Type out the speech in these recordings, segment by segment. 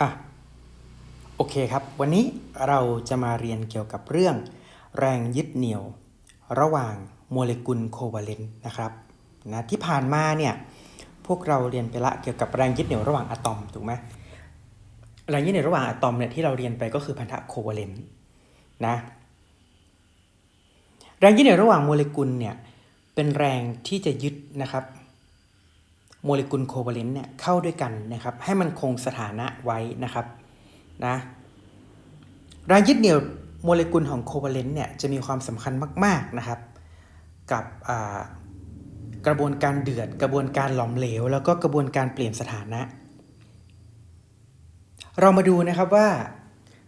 อะโอเคครับ วันนี้เราจะมาเรียนเกี่ยวกับเรื่อง แรงยึดเหนี่ยว ระหว่างโมเลกุลโควัลเลนต์นะครับนะที่ผ่านมาเนี่ยพวกเราเรียนไปละเกี่ยวกับแรงยึดเหนี่ยวระหว่างอะตอมถูกไหมแรงยึดเหนี่ยวระหว่างอะตอมเนี่ยที่เราเรียนไปก็คือพันธะโควัลเลนต์นะแรงยึดเหนี่ยวระหว่างโมเลกุลเนี่ยเป็นแรงที่จะยึดนะครับ โมเลกุลโควัลเลนต์เนี่ยเข้าด้วยกันนะครับ ให้มันคงสถานะไว้นะครับนะแรงยึดเหนี่ยวโมเลกุลของโควัลเลนต์เนี่ยจะมีความสำคัญมาก ๆนะครับ กับกระบวนการเดือด กระบวนการหลอมเหลว แล้วก็กระบวนการเปลี่ยนสถานะ เรามาดูนะครับว่า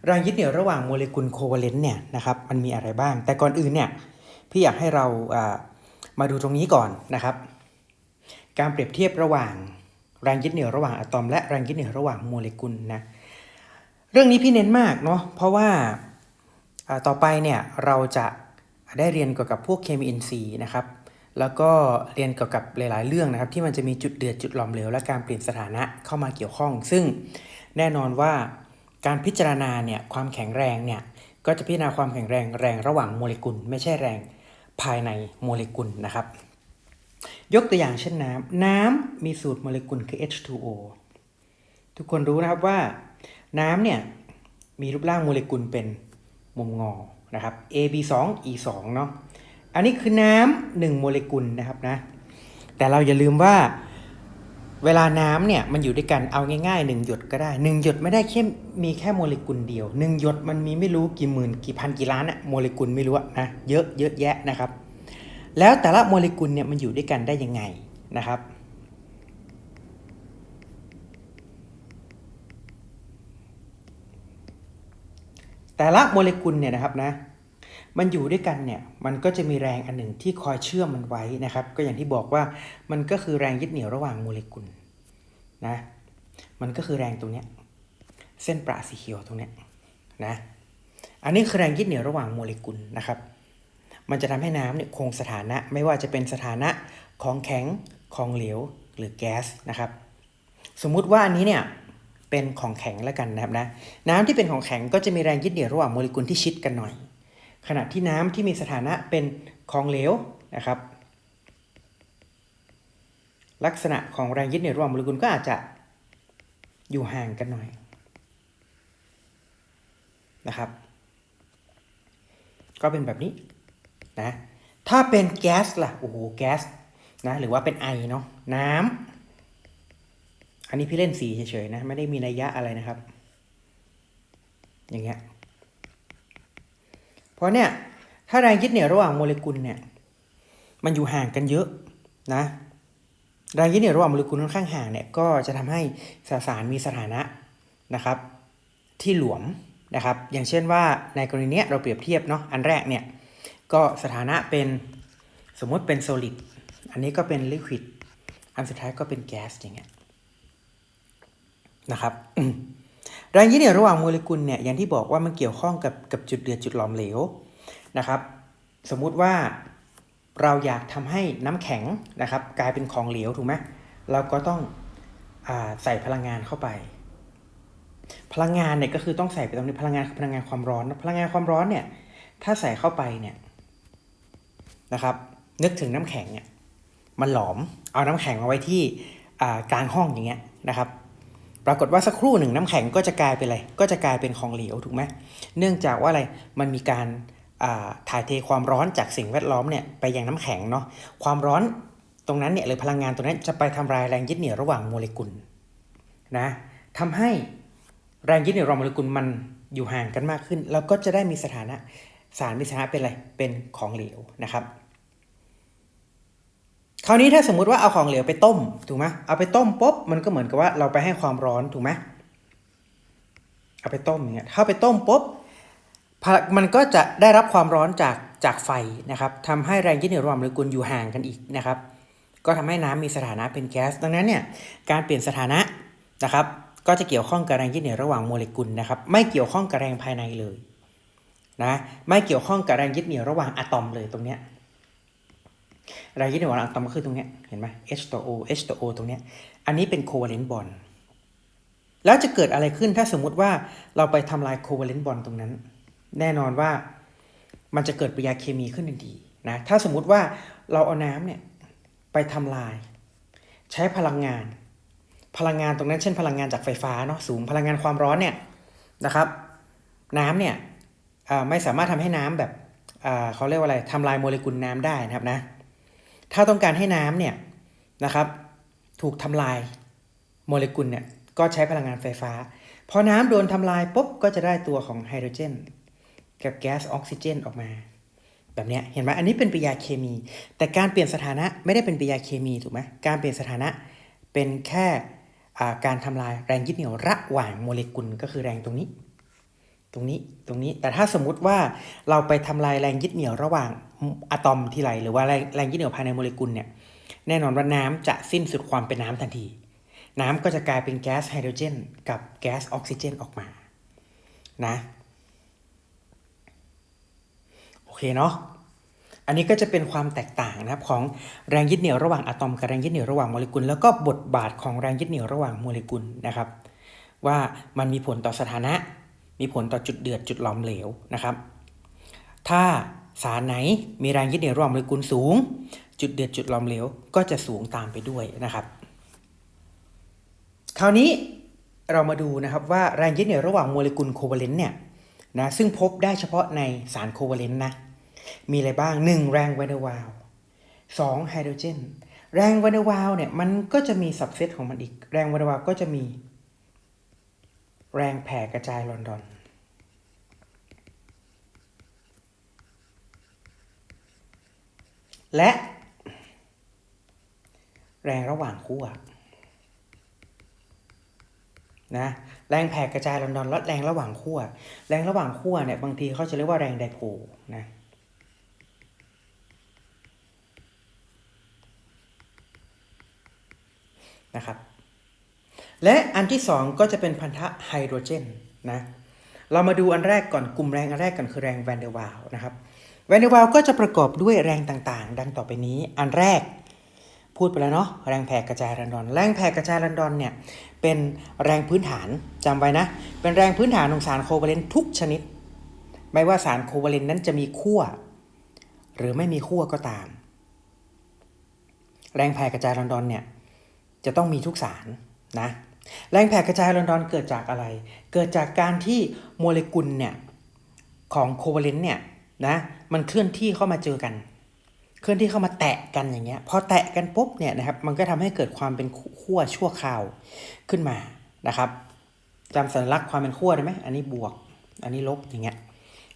แรงยึดเหนี่ยวระหว่างโมเลกุลโควัลเลนต์เนี่ยนะครับมันมีอะไรบ้าง แต่ก่อนอื่นเนี่ยพี่อยากให้เรามาดูตรงนี้ก่อนนะครับ การเปรียบเทียบระหว่างแรงยึดเหนี่ยวระหว่างอะตอม และแรงยึดเหนี่ยวระหว่างโมเลกุลนะเรื่องนี้พี่เน้นมากเนาะเพราะว่าต่อไปเนี่ยเราจะได้เรียนเกี่ยวกับพวกเคมีอินทรีย์นะครับ แล้วก็เรียนเกี่ยวกับหลาย ๆ เรื่องนะครับ ที่มันจะมีจุดเดือดจุดหลอมเหลวและการเปลี่ยนสถานะเข้ามาเกี่ยวข้อง ซึ่งแน่นอนว่าการพิจารณาเนี่ยความแข็งแรงเนี่ยก็จะพิจารณาความแข็งแรงแรงระหว่างโมเลกุล ไม่ใช่แรงภายในโมเลกุลนะครับ ยกตัวอย่างเช่นน้ำ น้ำมีสูตรโมเลกุลคือ H2O ทุกคนรู้นะครับว่าน้ำเนี่ยมีรูปร่างโมเลกุลเป็นมุมงอนะครับ AB2 E2 เนาะ อันนี้คือน้ำหนึ่งโมเลกุลนะครับนะ แต่เราอย่าลืมว่าเวลาน้ำเนี่ยมันอยู่ด้วยกันเอาง่ายๆหนึ่งหยดก็ได้หนึ่งหยดไม่ได้แค่มีแค่โมเลกุลเดียวหนึ่งหยดมันมีไม่รู้กี่หมื่นกี่พันกี่ล้านอะโมเลกุลไม่รู้นะเยอะเยอะแยะนะครับ แล้วแต่ละโมเลกุลเนี่ยมันอยู่ด้วยกันได้ยังไงนะครับ แต่ละโมเลกุลเนี่ยนะครับนะมันอยู่ด้วยกันเนี่ยมันก็จะมีแรงอันหนึ่งที่คอยเชื่อมมันไว้นะครับ ก็อย่างที่บอกว่ามันก็คือแรงยึดเหนี่ยวระหว่างโมเลกุลนะมันก็คือแรงตรงเนี้ยเส้นประสีเขียวตรงเนี้ยนะอันนี้คือแรงยึดเหนี่ยวระหว่างโมเลกุลนะครับ มันจะทำให้น้ำเนี่ยคงสถานะไม่ว่าจะเป็นสถานะของแข็งของเหลวหรือแก๊สนะครับ สมมุติว่าอันนี้เนี่ยเป็นของแข็งแล้วกันนะครับนะน้ำที่เป็นของแข็งก็จะมีแรงยึดเหนี่ยวระหว่างโมเลกุลที่ชิดกันหน่อย ขณะที่น้ำที่มีสถานะเป็นของเหลวนะครับ ลักษณะของแรงยึดเหนี่ยวระหว่างโมเลกุลก็อาจจะอยู่ห่างกันหน่อยนะครับ ก็เป็นแบบนี้ นะ ถ้าเป็นแก๊สล่ะ โอ้โห แก๊สนะ หรือว่าเป็นไอเนาะ น้ำอันนี้พี่เล่นสีเฉยๆนะ ไม่ได้มีนัยยะอะไรนะครับ อย่างเงี้ย เพราะเนี่ย ถ้าแรงยึดเหนี่ยวระหว่างโมเลกุลเนี่ย มันอยู่ห่างกันเยอะนะ แรงยึดเหนี่ยวระหว่างโมเลกุลค่อนข้างห่างเนี่ย ก็จะทำให้สสารมีสถานะนะครับ ที่หลวมนะครับ อย่างเช่นว่าในกรณีเนี้ยเราเปรียบเทียบเนาะ อันแรกเนี่ย ก็สถานะเป็นสมมติเป็น solid อันนี้ก็เป็น liquid อันสุดท้ายก็เป็นแก๊สอย่างเงี้ยนะครับแรงยึดเหนี่ยวระหว่างโมเลกุลเนี่ยอย่างที่บอกว่ามันเกี่ยวข้องกับกับจุดเดือดจุดหลอมเหลวนะครับ สมมุติว่าเราอยากทำให้น้ำแข็งนะครับ กลายเป็นของเหลวถูกไหมเราก็ต้องอใส่พลังงานเข้าไป พลังงานเนี่ยก็คือต้องใส่ไปตรงนี้พลังงานคือพลังงานความร้อน พลังงานความร้อนเนี่ยถ้าใส่เข้าไปเนี่ย นะครับ นึกถึงน้ำแข็งเนี่ยมันหลอมเอาน้ำแข็งมาไว้ที่กลางห้องอย่างเงี้ยนะครับ ปรากฏว่าสักครู่หนึ่งน้ำแข็งก็จะกลายเป็นอะไรก็จะกลายเป็นของเหลวถูกไหมเนื่องจากว่าอะไรมันมีการถ่ายเทความร้อนจากสิ่งแวดล้อมเนี่ยไปยังน้ำแข็งเนาะความร้อนตรงนั้นเนี่ยหรือพลังงานตรงนั้นจะไปทำลายแรงยึดเหนี่ยวระหว่างโมเลกุลนะทำให้แรงยึดเหนี่ยวระหว่างโมเลกุลมันอยู่ห่างกันมากขึ้น แล้วก็จะได้มีสถานะสารมีสถานะเป็นอะไรเป็นของเหลวนะครับ คราวนี้ถ้าสมมุติว่าเอาของเหลวไปต้มถูกไหมเอาไปต้มปุ๊บมันก็เหมือนกับว่าเราไปให้ความร้อนถูกไหมเอาไปต้มอย่างเงี้ยถ้าไปต้มปุ๊บมันก็จะได้รับความร้อนจากจากไฟนะครับทำให้แรงยึดเหนี่ยวระหว่างโมเลกุลอยู่ห่างกันอีกนะครับ ก็ทำให้น้ำมีสถานะเป็นแก๊ส ดังนั้นเนี่ยการเปลี่ยนสถานะนะครับ ก็จะเกี่ยวข้องกับแรงยึดเหนี่ยวระหว่างโมเลกุลนะครับ ไม่เกี่ยวข้องกับแรงภายในเลยนะ ไม่เกี่ยวข้องกับแรงยึดเหนี่ยวระหว่างอะตอมเลยตรงเนี้ย รงยึดเหนี่ยวระหว่างอะตอมก็คือตรงเนี้ยเห็นไหม H ต่อ O H ต่อ O ตรงเนี้ยอันนี้เป็น covalent bond แล้วจะเกิดอะไรขึ้นถ้าสมมุติว่าเราไปทำลายโคเวเลนต์บอลตรงนั้น แน่นอนว่ามันจะเกิดปฏิกิริยาเคมีขึ้นทันทีนะถ้าสมมุติว่าเราเอาน้ำเนี่ยไปทำลาย ใช้พลังงาน พลังงานตรงนั้น เช่น พลังงานจากไฟฟ้าเนาะสูงพลังงานความร้อนเนี่ยนะครับ น้ำเนี่ยไม่สามารถทำให้น้ำแบบเขาเรียกว่าอะไรทำลายโมเลกุลน้ำได้นะครับนะ ถ้าต้องการให้น้ำเนี่ยนะครับ ถูกทำลายโมเลกุลเนี่ยก็ใช้พลังงานไฟฟ้า พอน้ำโดนทำลายปุ๊บก็จะได้ตัวของไฮโดรเจน กับแก๊สออกซิเจนออกมา แบบเนี้ยเห็นไหมอันนี้เป็นปฏิกิริยาเคมี แต่การเปลี่ยนสถานะไม่ได้เป็นปฏิกิริยาเคมีถูกไหมการเปลี่ยนสถานะเป็นแค่การทำลายแรงยึดเหนี่ยวระหว่างโมเลกุลก็คือแรงตรงนี้ ตรงนี้ตรงนี้แต่ถ้าสมมุติว่าเราไปทำลายแรงยึดเหนี่ยวระหว่างอะตอมทีไรหรือว่าแรงแรงยึดเหนี่ยวภายในโมเลกุลเนี่ยแน่นอนว่าน้ำจะสิ้นสุดความเป็นน้ำทันที น้ำก็จะกลายเป็นแก๊สไฮโดรเจน กับแก๊สออกซิเจนออกมานะโอเคเนาะอันนี้ก็จะเป็นความแตกต่างนะครับของแรงยึดเหนี่ยวระหว่างอะตอมกับแรงยึดเหนี่ยวระหว่างโมเลกุล แล้วก็บทบาทของแรงยึดเหนี่ยวระหว่างโมเลกุลนะครับ ว่ามันมีผลต่อสถานะ มีผลต่อจุดเดือดจุดหลอมเหลวนะครับ ถ้าสารไหนมีแรงยึดเหนี่ยวระหว่างโมเลกุลสูง จุดเดือดจุดหลอมเหลวก็จะสูงตามไปด้วยนะครับ คราวนี้เรามาดูนะครับว่าแรงยึดเหนี่ยวระหว่างโมเลกุลโคเวเลนต์เนี่ยนะซึ่งพบได้เฉพาะในสารโคเวเลนต์นะมีอะไรบ้าง 1. แรงแวนเดอร์วาล 2. ไฮโดรเจนแรงแวนเดอร์วาลเนี่ยมันก็จะมีสับเซตของมันอีก แรงแวนเดอร์วาลก็จะมี แรงแผ่กระจายลอนดอนและ แรงระหว่างขั้วนะแรงแผ่กระจายลอนดอนและแรงระหว่างขั้วแรงระหว่างขั้วเนี่ยบางทีเขาจะเรียกว่าแรงไดโพลนะนะครับ และอันที่สองก็จะเป็นพันธะไฮโดรเจนนะเรามาดูอันแรกก่อนกลุ่มแรงอันแรกก่อนคือแรงแวนเดอร์วาลนะครับแวนเดอร์วาลก็จะประกอบด้วยแรงต่างๆ ดังต่อไปนี้อันแรกพูดไปแล้วเนาะแรงแผ่กระจายลอนดอน แรงแผ่กระจายลอนดอนเนี่ยเป็นแรงพื้นฐานจำไว้นะ เป็นแรงพื้นฐานของสารโคเวเลนต์ทุกชนิด ไม่ว่าสารโคเวเลนต์นั้นจะมีขั้วหรือไม่มีขั้วก็ตาม แรงแผ่กระจายลอนดอนเนี่ยจะต้องมีทุกสารนะ แรงแผ่กระจายลอนดอนเกิดจากอะไร เกิดจากการที่โมเลกุลเนี่ยของโคเวเลนต์เนี่ยนะมันเคลื่อนที่เข้ามาเจอกัน เคลื่อนที่เข้ามาแตะกันอย่างเงี้ยพอแตะกันปุ๊บเนี่ยนะครับมันก็ทำให้เกิดความเป็นขั้วชั่วคราวขึ้นมานะครับจำสัญลักษณ์ความเป็นขั้วได้ไหมอันนี้บวก อันนี้ลบอย่างเงี้ย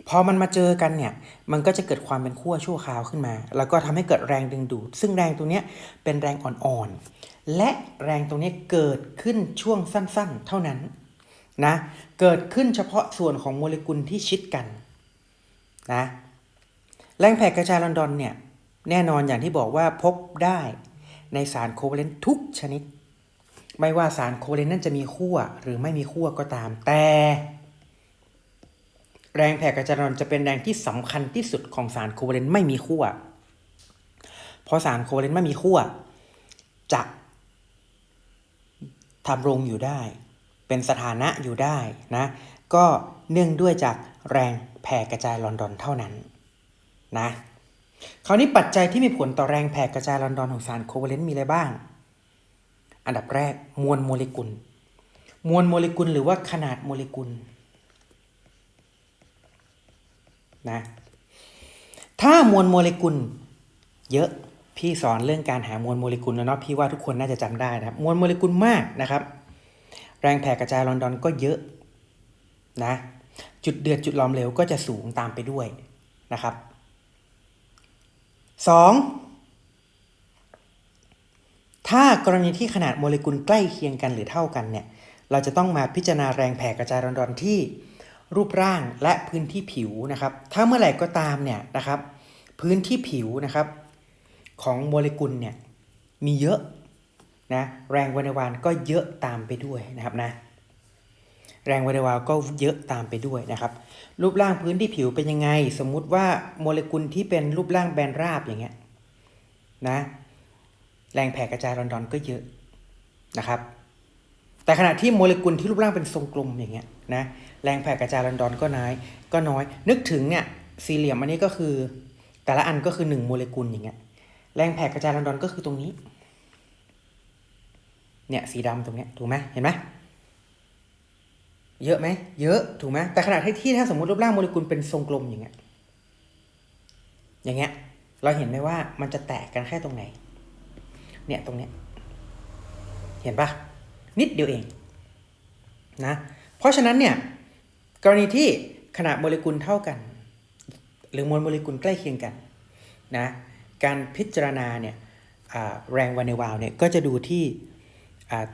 พอมันมาเจอกันเนี่ย มันก็จะเกิดความเป็นขั้วชั่วคราวขึ้นมา แล้วก็ทำให้เกิดแรงดึงดูด ซึ่งแรงตรงเนี้ยเป็นแรงอ่อนๆ และแรงตรงนี้เกิดขึ้นช่วงสั้นๆ เท่านั้นนะ เกิดขึ้นเฉพาะส่วนของโมเลกุลที่ชิดกันนะ แรงแผ่กระจายลอนดอนเนี่ย แน่นอนอย่างที่บอกว่าพบได้ในสารโคเวเลนทุกชนิด ไม่ว่าสารโคเวเลนนั้นจะมีขั้วหรือไม่มีขั้วก็ตาม แต่ แรงแผ่กระจายลอนอนจะเป็นแรงที่สำคัญที่สุดของสารโคเวเลนต์ไม่มีขั้วเพราะสารโคเวเลนต์ไม่มีขั้วจะทำรงอยู่ได้ เป็นสถานะอยู่ได้นะ ก็เนื่องด้วยจากแรงแผ่กระจายลอนดอนเท่านั้นนะคราวนี้ปัจจัยที่มีผลต่อแรงแผ่กระจายลอนดอนของสารโคเวเลนต์มีอะไรบ้าง อันดับแรกมวลโมเลกุล มวลโมเลกุลหรือว่าขนาดโมเลกุล นะถ้ามวลโมเลกุลเยอะพี่สอนเรื่องการหามวลโมเลกุลแล้วเนาะพี่ว่าทุกคนน่าจะจำได้นะครับมวลโมเลกุลมากนะครับ แรงแผ่กระจายลอนดอนก็เยอะนะจุดเดือดจุดหลอมเหลวก็จะสูงตามไปด้วยนะครับ 2. ถ้ากรณีที่ขนาดโมเลกุลใกล้เคียงกันหรือเท่ากันเนี่ยเราจะต้องมาพิจารณาแรงแผ่กระจายลอนดอนที่ รูปร่างและพื้นที่ผิวนะครับ ถ้าเมื่อไหร่ก็ตามเนี่ยนะครับ พื้นที่ผิวนะครับของโมเลกุลเนี่ยมีเยอะนะแรงวันวานก็เยอะตามไปด้วยนะครับนะแรงวันวานก็เยอะตามไปด้วยนะครับ รูปร่างพื้นที่ผิวเป็นยังไง สมมุติว่าโมเลกุลที่เป็นรูปร่างแบนราบอย่างเงี้ยนะแรงแผ่กระจายลอนดอนก็เยอะนะครับ แต่ขณะที่โมเลกุลที่รูปร่างเป็นทรงกลมอย่างเงี้ยนะแรงแผ่กระจายลอนดอนก็น้อยก็น้อย นึกถึงเนี่ยสี่เหลี่ยมอันนี้ก็คือ แต่ละอันก็คือหนึ่งโมเลกุลอย่างเงี้ยแรงแผ่กระจายลอนดอนก็คือตรงนี้เนี่ยสีดำตรงเนี้ยถูกไหมเห็นไหมเยอะไหมเยอะถูกไหมแต่ขณะที่ที่ถ้าสมมติรูปร่างโมเลกุลเป็นทรงกลมอย่างเงี้ยอย่างเงี้ยเราเห็นไหมว่ามันจะแตกกันแค่ตรงไหน เนี่ยตรงเนี้ย เห็นปะ นิดเดียวเองนะเพราะฉะนั้นเนี่ยกรณีที่ขนาดโมเลกุลเท่ากัน หรือมวลโมเลกุลใกล้เคียงกันนะการพิจารณาเนี่ยแรงวานในวาวเนี่ยก็จะดูที่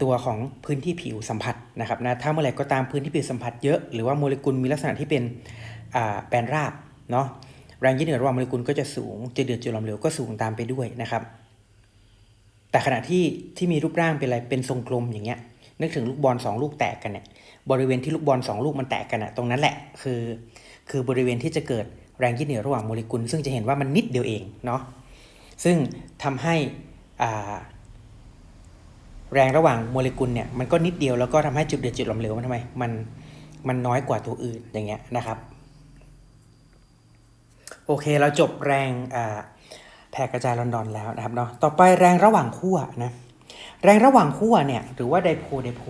ตัวของพื้นที่ผิวสัมผัสนะครับนะถ้าเมื่อไหร่ก็ตามพื้นที่ผิวสัมผัสเยอะหรือว่าโมเลกุลมีลักษณะที่เป็นอ่าแบนราบเนาะแรงยึดเหนี่ยวระหว่างโมเลกุลก็จะสูงจะเดือดจุลความเร็วก็สูงตามไปด้วยนะครับ แต่ขณะที่ที่มีรูปร่างเป็นอะไรเป็นทรงกลมอย่างเงี้ย นึกถึงลูกบอลสองลูกแตกกันเนี่ยบริเวณที่ลูกบอลสองลูกมันแตกกันอะตรงนั้นแหละคือ คือบริเวณที่จะเกิดแรงยึดเหนี่ยวระหว่างโมเลกุล ซึ่งจะเห็นว่ามันนิดเดียวเองเนาะซึ่งทำให้แรงระหว่างโมเลกุลเนี่ยมันก็นิดเดียวแล้วก็ทำให้จุดเดือดจุดหลอมเหลวมันทำไมมันมันน้อยกว่าตัวอื่นอย่างเงี้ยนะครับโอเคเราจบแรงแผ่กระจายลอนดอนแล้วนะครับเนาะต่อไปแรงระหว่างขั้วนะ แรงระหว่างขั้วเนี่ยหรือว่าไดโพไดโพ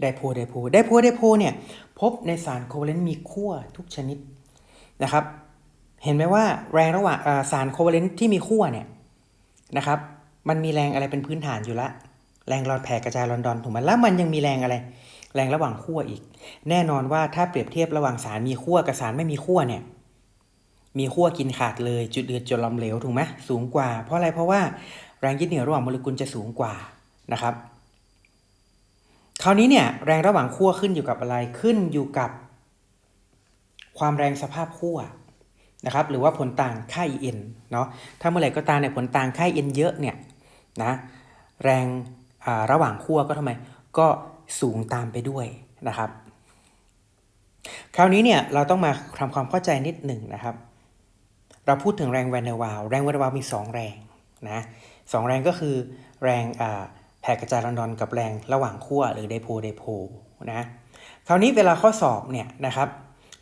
ไดโพไดโพไดโพไดโพเนี่ยพบในสารโคเวเลนต์มีขั้วทุกชนิดนะครับ เห็นไหมว่าแรงระหว่างสารโคเวเลนต์ที่มีขั้วเนี่ยนะครับ มันมีแรงอะไรเป็นพื้นฐานอยู่ละ แรงรอนแผ่กระจายลอนดอนถูกไหมแล้วมันยังมีแรงอะไร แรงระหว่างขั้วอีก แน่นอนว่าถ้าเปรียบเทียบระหว่างสารมีขั้วกับสารไม่มีขั้วเนี่ย มีขั้วกินขาดเลย จุดเดือดจุดลอมเหลวถูกไหมสูงกว่า เพราะอะไรเพราะว่าแรงยึดเหนี่ยวระหว่างโมเลกุลจะสูงกว่านะครับคราวนี้เนี่ยแรงระหว่างขั้วขึ้นอยู่กับอะไรขึ้นอยู่กับ ความแรงสภาพขั้วนะครับหรือว่าผลต่างค่า En เนาะถ้าเมื่อไหร่ก็ตามเนี่ยผลต่างค่า En เยอะเนี่ยนะแรงอ่าระหว่างขั้วก็ทำไมก็สูงตามไปด้วยนะครับ คราวนี้เนี่ยเราต้องมาทำความเข้าใจนิดหนึ่งนะครับ เราพูดถึงแรงแวนเดอร์วาลแรงแวนเดอร์วาลมี2 แรงนะสองแรงก็คือแรงแผ่กระจายลอนดอนกับแรงระหว่างขั้วหรือไดโพไดโพนะคราวนี้เวลาข้อสอบเนี่ยนะครับ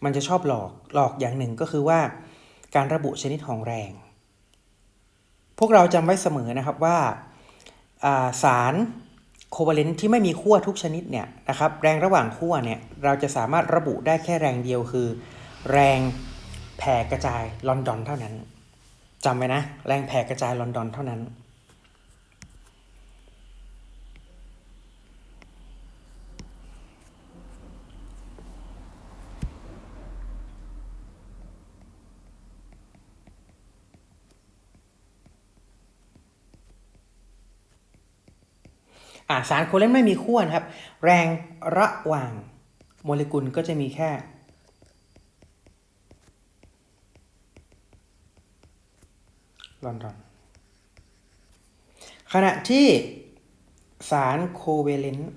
มันจะชอบหลอกหลอกอย่างหนึ่งก็คือว่า การระบุชนิดของแรง พวกเราจำไว้เสมอนะครับว่าาสารโคเวเลนต์ที่ไม่มีขั้วทุกชนิดเนี่ยนะครับแรงระหว่างขั้วเนี่ยเราจะสามารถระบุได้แค่แรงเดียวคือ แรง แผ่กระจายลอนดอนเท่านั้นจำไว้นะ แรงแผ่กระจายลอนดอนเท่านั้นอ่าสารโคเลนไม่มีขั้วนะครับ แรงระหว่างโมเลกุลก็จะมีแค่ ลอนดอน ขณะที่สารโคเวเลนต์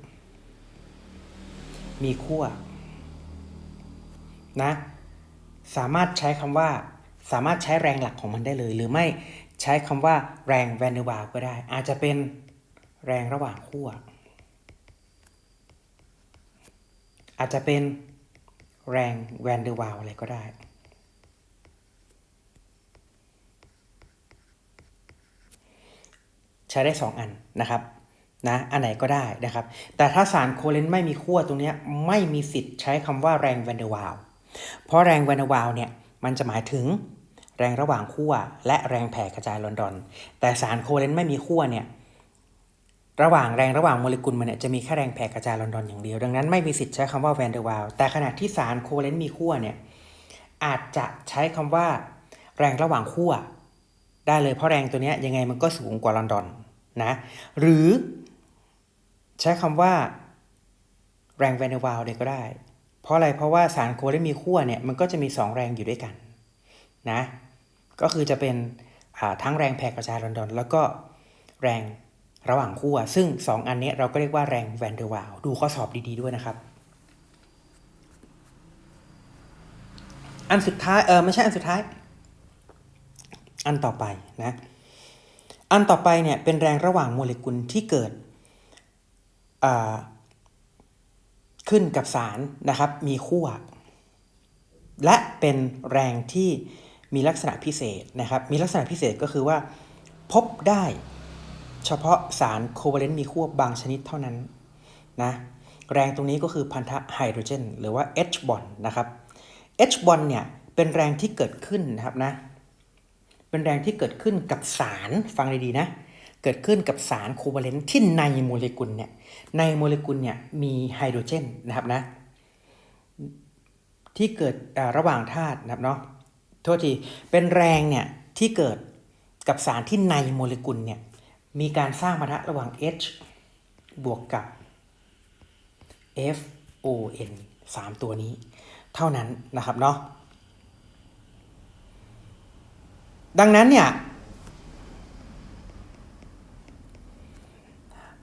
มีขั้วนะ สามารถใช้คำว่า สามารถใช้แรงหลักของมันได้เลย หรือไม่ใช้คำว่าแรงแวนเดอร์วาลก็ได้ อาจจะเป็นแรงระหว่างขั้ว อาจจะเป็นแรงแวนเดอร์วาลอะไรก็ได้ ใช้ได้ 2 อันนะครับนะอันไหนก็ได้นะครับ แต่ถ้าสารโคเลนไม่มีขั้วตรงนี้ไม่มีสิทธิ์ใช้คำว่าแรงแวนเดอร์วาลเพราะแรงแวนเดอร์วาลเนี่ยมันจะหมายถึงแรงระหว่างขั้วและแรงแผ่กระจายลอนดอน แต่สารโคเลนไม่มีขั้วเนี่ยระหว่างแรงระหว่างโมเลกุลมันเนี่ยจะมีแค่แรงแผ่กระจายลอนดอนอย่างเดียว ดังนั้นไม่มีสิทธิ์ใช้คำว่าแวนเดอร์วาลแต่ขณะที่สารโคเลนมีขั้วเนี่ยอาจจะใช้คำว่าแรงระหว่างขั้วได้เลยเพราะแรงตัวนี้ยังไงมันก็สูงกว่าลอนดอน นะหรือใช้คำว่าแรงแวนเดอร์วาลเลยก็ได้ เพราะอะไรเพราะว่าสารโคเลนต์มีขั้วเนี่ยมันก็จะมี 2 แรงอยู่ด้วยกันนะก็คือจะเป็นทั้งแรงแผ่กระจายลอนดอน แล้วก็แรงระหว่างขั้วซึ่ง 2 อันนี้เราก็เรียกว่าแรงแวนเดอร์วาลดูข้อสอบดีๆด้วยนะครับ อันสุดท้ายเออไม่ใช่อันสุดท้าย อันต่อไปนะ อันต่อไปเนี่ยเป็นแรงระหว่างโมเลกุลที่เกิดขึ้นกับสารนะครับมีขั้วและเป็นแรงที่มีลักษณะพิเศษนะครับ มีลักษณะพิเศษก็คือว่า พบได้เฉพาะสารโคเวเลนต์มีขั้วบางชนิดเท่านั้นนะแรงตรงนี้ก็คือพันธะไฮโดรเจน หรือว่า H บอนนะครับ H บอนเนี่ยเป็นแรงที่เกิดขึ้นนะครับนะ เป็นแรงที่เกิดขึ้นกับสารฟังดีๆนะ เกิดขึ้นกับสารโคเวเลนต์ที่ในโมเลกุลเนี่ยในโมเลกุลเนี่ยมีไฮโดรเจนนะครับนะที่เกิดระหว่างธาตุนะครับเนาะโทษทีเป็นแรงเนี่ยที่เกิดกับสารที่ในโมเลกุลเนี่ยมีการสร้างปะทะระหว่าง H บวกกับ F O N 3 ตัวนี้ เท่านั้นนะครับเนาะ ดังนั้นเนี่ย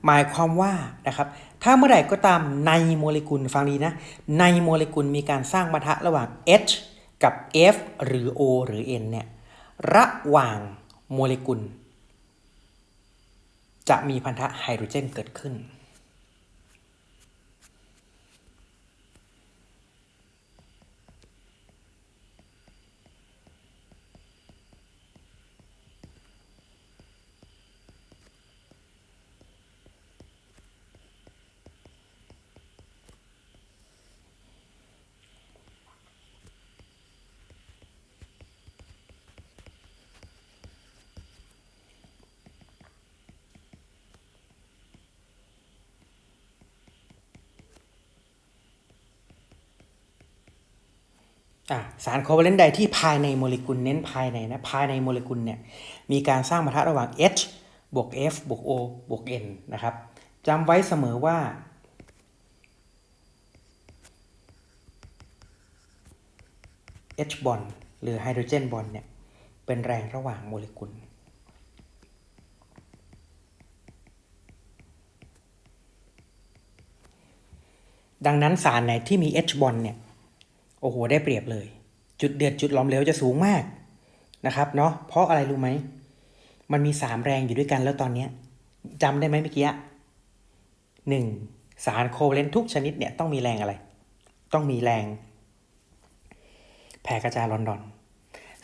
หมายความว่านะครับถ้าเมื่อไหร่ก็ตามในโมเลกุลฟังดีนะในโมเลกุลมีการสร้างปะทะระหว่าง H กับ F หรือ O หรือ N เนี่ยระหว่างโมเลกุล จะมีพันธะไฮโดรเจนเกิดขึ้น สารโคเวเลนต์ใดที่ภายในโมเลกุลเน้นภายในนะภายในโมเลกุลเนี่ยมีการสร้างปะทะระหว่าง H บวก F บวก O บวก N นะครับจำไว้เสมอว่า H บอนหรือไฮโดรเจนบอนเนี่ยเป็นแรงระหว่างโมเลกุลดังนั้นสารไหนที่มี H บอนเนี่ย โอ้โห ได้เปรียบเลย จุดเดือดจุดหล้อมเหลวจะสูงมากนะครับเนาะเพราะอะไรรู้ไหม มันมีสามแรงอยู่ด้วยกันแล้วตอนเนี้ยจำได้ไหมเมื่อกี้หนึ่งสารโคเวเลนต์ทุกชนิดเนี่ยต้องมีแรงอะไร ต้องมีแรง แผ่กระจายลอนดอน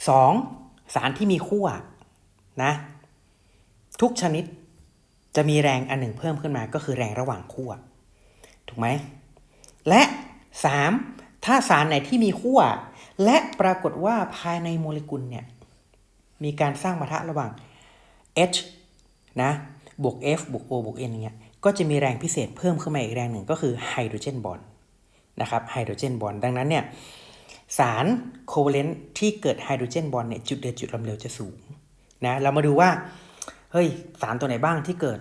สองสารที่มีขั้วนะ ทุกชนิดจะมีแรงอันหนึ่งเพิ่มขึ้นมาก็คือแรงระหว่างขั้วถูกไหม และสาม ถ้าสารไหนที่มีขั้วและปรากฏว่าภายในโมเลกุลเนี่ยมีการสร้างปะทะระหว่าง H นะบวก F บวก O บวก N อย่างเงี้ยก็จะมีแรงพิเศษเพิ่มขึ้นมาอีกแรงหนึ่งก็คือไฮโดรเจนบอนด์นะครับไฮโดรเจนบอนด์ดังนั้นเนี่ยสารโคเวเลนต์ที่เกิดไฮโดรเจนบอนด์เนี่ยจุดเดือดจุดลำเร็วจะสูงนะเรามาดูว่าเฮ้ยสารตัวไหนบ้างที่เกิด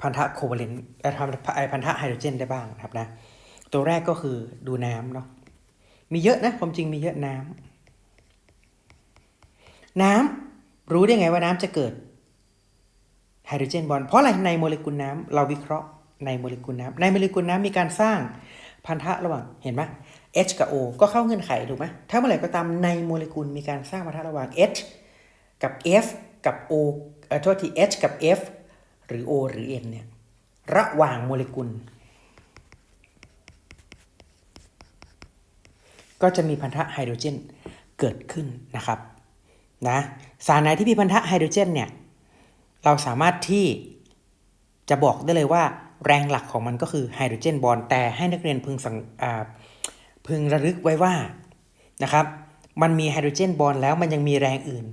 พันธะโคเวเลนต์เอ่อพันธะพันธะไฮโดรเจนได้บ้างนะครับนะ ตัวแรกก็คือดูน้ำเนาะมีเยอะนะความจริงมีเยอะน้ำน้ำรู้ได้ไงว่าน้ำจะเกิดไฮโดรเจนบอนด์เพราะอะไรในโมเลกุลน้ำเราวิเคราะห์ในโมเลกุลน้ำในโมเลกุลน้ำมีการสร้างพันธะระหว่างเห็นไหม H กับ O ก็เข้าเงื่อนไขถูกไหมถ้าเมื่อไหร่ก็ตามในโมเลกุลมีการสร้างพันธะระหว่าง H กับ F กับ O เอ่อโทษที H กับ F หรือ O หรือ N เนี่ยระหว่างโมเลกุล ก็จะมีพันธะไฮโดรเจนเกิดขึ้นนะครับนะสารไหนที่มีพันธะไฮโดรเจนเนี่ยเราสามารถที่จะบอกได้เลยว่าแรงหลักของมันก็คือไฮโดรเจนบอนด์แต่ให้นักเรียนพึงสังพึงระลึกไว้ว่านะครับมันมีไฮโดรเจนบอนด์แล้วมันยังมีแรงอื่น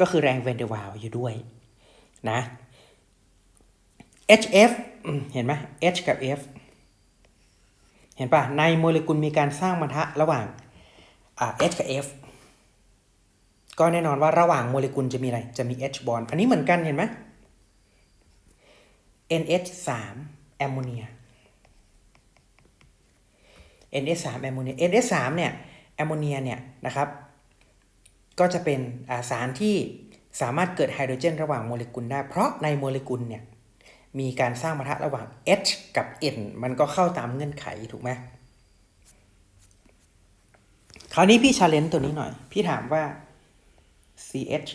ก็คือแรงเวนเดอร์วาลอยู่ด้วยนะ HF เห็นไหม H กับ F เห็นปะในโมเลกุลมีการสร้างพันธะระหว่าง H กับ F ก็แน่นอนว่าระหว่างโมเลกุลจะมีอะไร จะมี H บอนอันนี้เหมือนกันเห็นไหม NH 3 แอมโมเนีย NH 3 แอมโมเนีย NH 3 เนี่ยแอมโมเนียเนี่ยนะครับก็จะเป็นสารที่สามารถเกิดไฮโดรเจนระหว่างโมเลกุลได้ เพราะในโมเลกุลเนี่ย มีการสร้างปะทะระหว่าง H กับ N มันก็เข้าตามเงื่อนไขถูกไหมคราวนี้พี่ชาเลนจ์ตัวนี้หน่อย พี่ถามว่า CH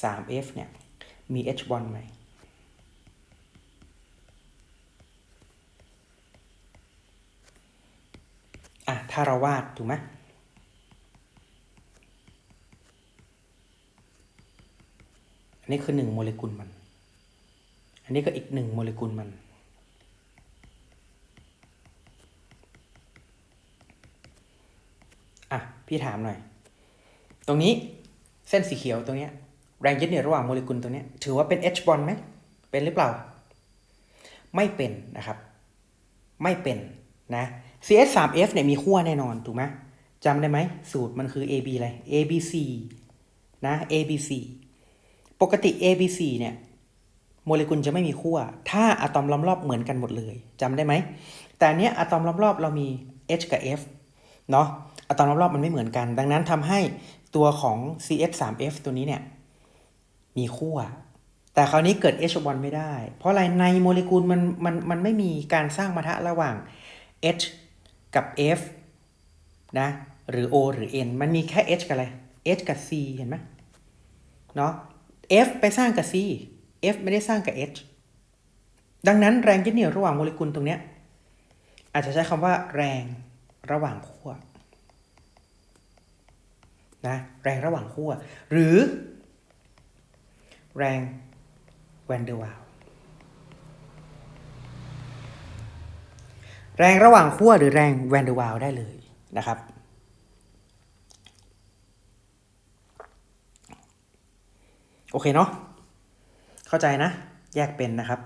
3f เนี่ย มี h bond ไหม อะ ถ้าเราวาด ถูกไหมอันนี้คือหนึ่งโมเลกุลมัน นนี้ก็อีกหนึ่งโมเลกุลมัน อะ พี่ถามหน่อย ตรงนี้เส้นสีเขียวตรงเนี้ยแรงยึดเหนี่ยวระหว่างโมเลกุลตรงเนี้ยถือว่าเป็น H bond ไหม เป็นหรือเปล่า ไม่เป็นนะครับ ไม่เป็นนะ CS3F เนี่ยมีขั้วแน่นอนถูกไหมจำได้ไหม สูตรมันคือ AB อะไร ABC นะ ABC ปกติ ABC เนี่ย โมเลกุลจะไม่มีขั้ว ถ้าอะตอมล้อมรอบเหมือนกันหมดเลยจำได้ไหม แต่เนี้ยอะตอมล้อมรอบเรามี H กับ F เนาะอะตอมล้อมรอบมันไม่เหมือนกัน ดังนั้นทำให้ตัวของ CF3F ตัวนี้เนี่ยมีขั้ว แต่คราวนี้เกิด H bond ไม่ได้ เพราะอะไรในโมเลกุลมันมันมันไม่มีการสร้างปะทะระหว่าง H กับ F นะหรือ O หรือ N มันมีแค่ H กับอะไร H กับ C เห็นไหมเนาะ F ไปสร้างกับ C F ไม่ได้สร้างกับ H ดังนั้นแรงยึดเหนี่ยวระหว่างโมเลกุลตรงเนี้ยอาจจะใช้คำว่า แรงระหว่างขั้วนะแรงระหว่างขั้วหรือ แรงแวนเดอร์วาลแรงระหว่างขั้วหรือแรงแวนเดอร์วาลได้เลยนะครับ โอเคเนาะ เข้าใจนะ แยกเป็นนะครับ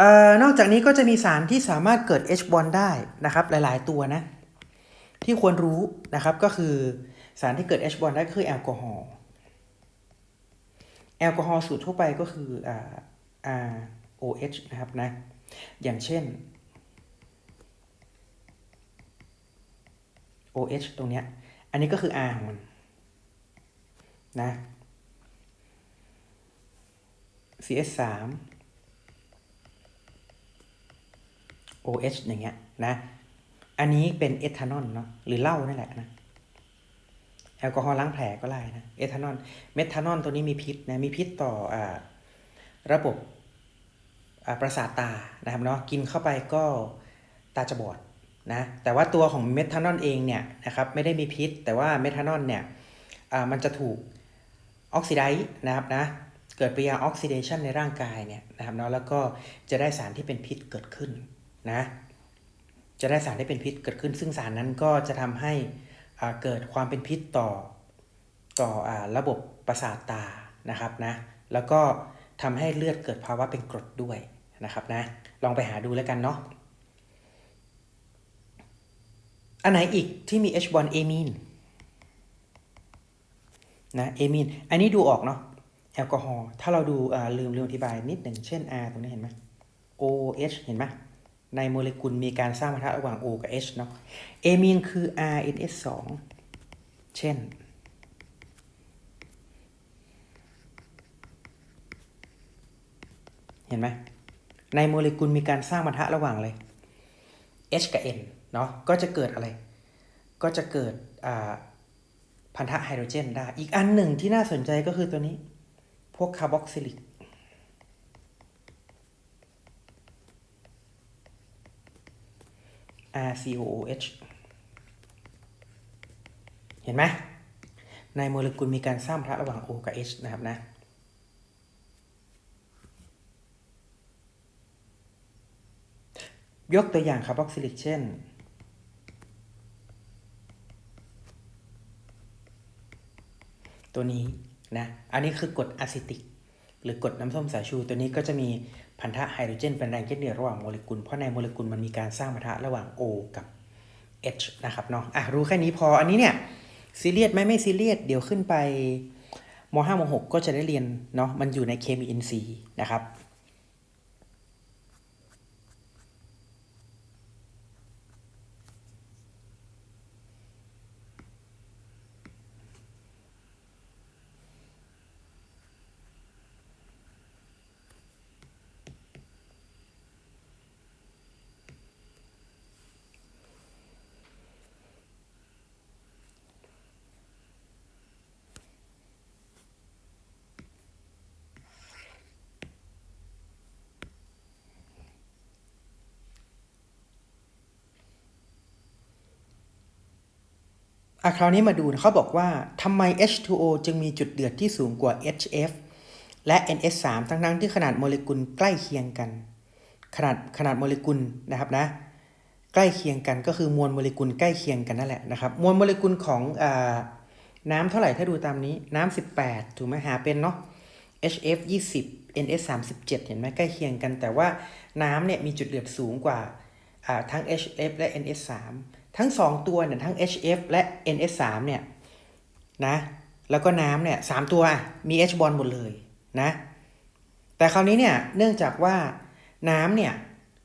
ออนอกจากนี้ก็จะมีสารที่สามารถเกิด H+ ได้นะครับ หลาย ๆ ตัวนะ ที่ควรรู้นะครับก็คือสารที่เกิด H+ ได้คือแอลกอฮอล์แอลกอฮอล์สูตรทั่วไปก็คืออ่า ROH นะครับนะ อย่างเช่น OH ตรงเนี้ย อันนี้ก็คือ R ของมันนะ CS3 OH อย่างเงี้ยนะ อันนี้เป็นเอทานอลเนาะหรือเหล้านั่นแหละนะ แอลกอฮอล์ล้างแผลก็ได้นะ เอทานอล เมทานอลตัวนี้มีพิษนะ มีพิษต่ออาระบบอ่าประสาทตานะครับเนาะ กินเข้าไปก็ตาจะบอดนะ แต่ว่าตัวของเมทานอลเองเนี่ยนะครับไม่ได้มีพิษ แต่ว่าเมทานอลเนี่ยอ่ามันจะถูกออกซิไดซ์นะครับนะ เกิดปฏิกิริยาออกซิเดชันในร่างกายเนี่ยนะครับเนาะแล้วก็จะได้สารที่เป็นพิษเกิดขึ้นนะจะได้สารที่เป็นพิษเกิดขึ้น ซึ่งสารนั้นก็จะทำให้อ่าเกิดความเป็นพิษต่อต่ออาระบบประสาทตานะครับนะแล้วก็ทำให้เลือดเกิดภาวะเป็นกรดด้วยนะครับนะลองไปหาดูแล้วกันเนาะอันไหนอีกที่มี H bond เอมีนนะเอมีนอันนี้ดูออกเนาะ แอลกอฮอล์ถ้าเราดูลืมลืมอธิบายนิดหนึ่งเช่น R ตรงนี้เห็นไหม OH เห็นไหมในโมเลกุลมีการสร้างปะทะระหว่าง O กับ H เนาะเอมีนคือ RNS2 เช่น เห็นไหมในโมเลกุลมีการสร้างปะทะระหว่างอะไร H กับ N เนาะก็จะเกิดอะไร ก็จะเกิดพันธะไฮโดรเจนได้ อีกอันหนึ่งที่น่าสนใจก็คือตัวนี้ พวกคาร์บอกซิลิก RCOOH เห็นไหมในโมเลกุลมีการสร้างปะทะระหว่าง O กับ H นะครับนะ ยกตัวอย่างคาร์บอกซิลิกเช่นตัวนี้ นะ อันนี้คือกรดอะซิติก หรือกรดน้ำส้มสายชู ตัวนี้ก็จะมีพันธะไฮโดรเจนเป็นแรงยึดเหนี่ยวระหว่างโมเลกุล เพราะในโมเลกุลมันมีการสร้างพันธะระหว่าง O กับ H นะครับเนาะอะรู้แค่นี้พออันนี้เนี่ยซีเรียสไหมไม่ซีเรียสเดี๋ยวขึ้นไปม .5 ม .6 ก็จะได้เรียนเนาะมันอยู่ในเคมีอินทรีย์นะครับ อะคราวนี้มาดูนะเขาบอกว่าทำไม H2O จึงมีจุดเดือดที่สูงกว่า HF และ NS3 ทั้งๆที่ขนาดโมเลกุลใกล้เคียงกัน ขนาดขนาดโมเลกุลนะครับนะใกล้เคียงกันก็คือมวลโมเลกุลใกล้เคียงกันนั่นแหละนะครับมวลโมเลกุลของอน้ำเท่าไหร่ถ้าดูตามนี้น้ำ18 ถูกไหมหาเป็นเนาะ HF 20 NS 37 เห็นไหมใกล้เคียงกัน แต่ว่าน้ำเนี่ยมีจุดเดือดสูงกว่าทั้ง HF และ NS 3 ทั้ง 2 ตัวเนี่ยทั้ง HF และ NS 3 เนี่ยนะแล้วก็น้ำเนี่ยสามตัวมี H บอลหมดเลยนะแต่คราวนี้เนี่ยเนื่องจากว่าน้ำเนี่ย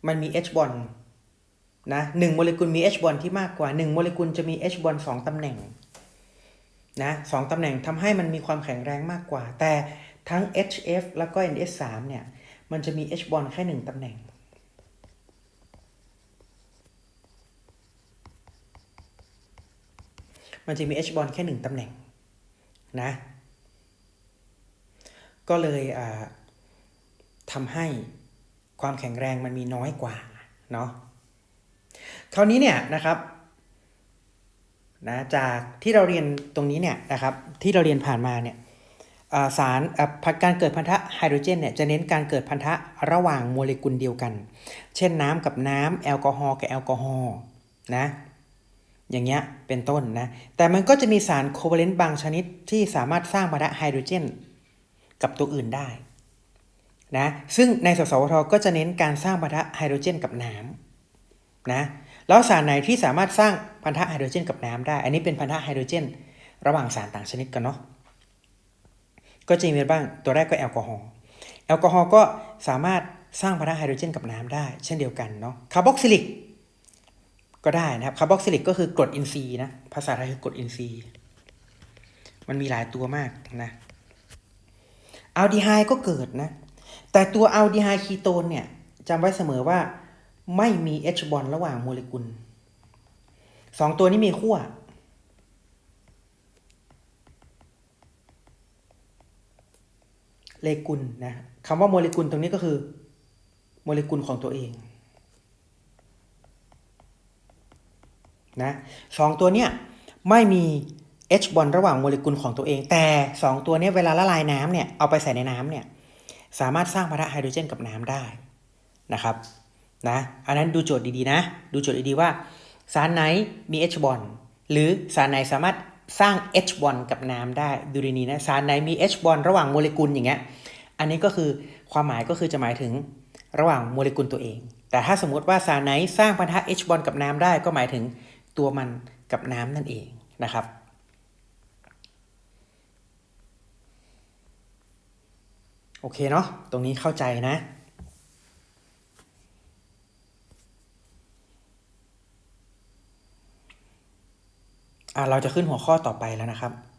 มันมี H บอลนะหนึ่งโมเลกุลมี H บอลที่มากกว่า 1 โมเลกุลจะมี H บอล2ตำแหน่งนะสองตำแหน่งทำให้มันมีความแข็งแรงมากกว่า แต่ทั้ง HF แล้วก็ NS3 เนี่ยมันจะมี H บอลแค่ 1ตำแหน่ง มันจะมี H บอลแค่1ตำแหน่งนะ ก็เลยอ่าทำให้ความแข็งแรงมันมีน้อยกว่าเนาะคราวนี้เนี่ยนะครับนะจากที่เราเรียนตรงนี้เนี่ยนะครับที่เราเรียนผ่านมาเนี่ยสารการเกิดพันธะไฮโดรเจนเนี่ยจะเน้นการเกิดพันธะระหว่างโมเลกุลเดียวกัน เช่นน้ำกับน้ำแอลกอฮอล์กับแอลกอฮอล์นะ อย่างเงี้ยเป็นต้นนะ แต่มันก็จะมีสารโคเวเลนต์บางชนิดที่สามารถสร้างพันธะไฮโดรเจน กับตัวอื่นได้นะซึ่งในสสวทก็จะเน้นการสร้างพันธะไฮโดรเจนกับน้ำนะแล้วสารไหนที่สามารถสร้างพันธะไฮโดรเจนกับน้ำได้ อันนี้เป็นพันธะไฮโดรเจน ระหว่างสารต่างชนิดกันเนาะก็จะมีบ้างตัวแรกก็แอลกอฮอล์แอลกอฮอล์ก็สามารถสร้างพันธะไฮโดรเจนกับน้ำได้ เช่นเดียวกันเนาะคาร์บอกซิลิก ก็ได้นะครับคาร์บอกซิลิกก็คือกรดอินทรีย์นะ ภาษาไทยคือกรดอินทรีย์ มันมีหลายตัวมากนะอัลดีไฮด์ก็เกิดนะ แต่ตัวอัลดีไฮด์คีโตนเนี่ยจำไว้เสมอว่าไม่มี H บอลระหว่างโมเลกุลสองตัวนี้มีขั้วเลกุลนะคำว่าโมเลกุลตรงนี้ก็คือ โมเลกุลของตัวเอง นะสองตัวเนี้ยไม่มี H บอลระหว่างโมเลกุลของตัวเอง แต่ 2 ตัวนี้เวลาละลายน้ำเนี่ยเอาไปใส่ในน้ำเนี่ยสามารถสร้างพันธะไฮโดรเจนกับน้ำได้นะครับนะอันนั้นดูโจทย์ดีๆนะ ดูโจทย์ดีๆว่า สารไหนมี H บอลหรือสารไหนสามารถสร้าง H บอลกับน้ำได้ดูดีๆนะสารไหนมี H บอลระหว่างโมเลกุลอย่างเงี้ยอันนี้ก็คือความหมายก็คือจะหมายถึงระหว่างโมเลกุลตัวเอง แต่ถ้าสมมติว่าสารไหนสร้างพันธะ H บอลกับน้ำได้ก็หมายถึง ตัวมันกับน้ำนั่นเองนะครับ โอเคเนาะตรงนี้เข้าใจนะอ่าเราจะขึ้นหัวข้อต่อไปแล้วนะครับ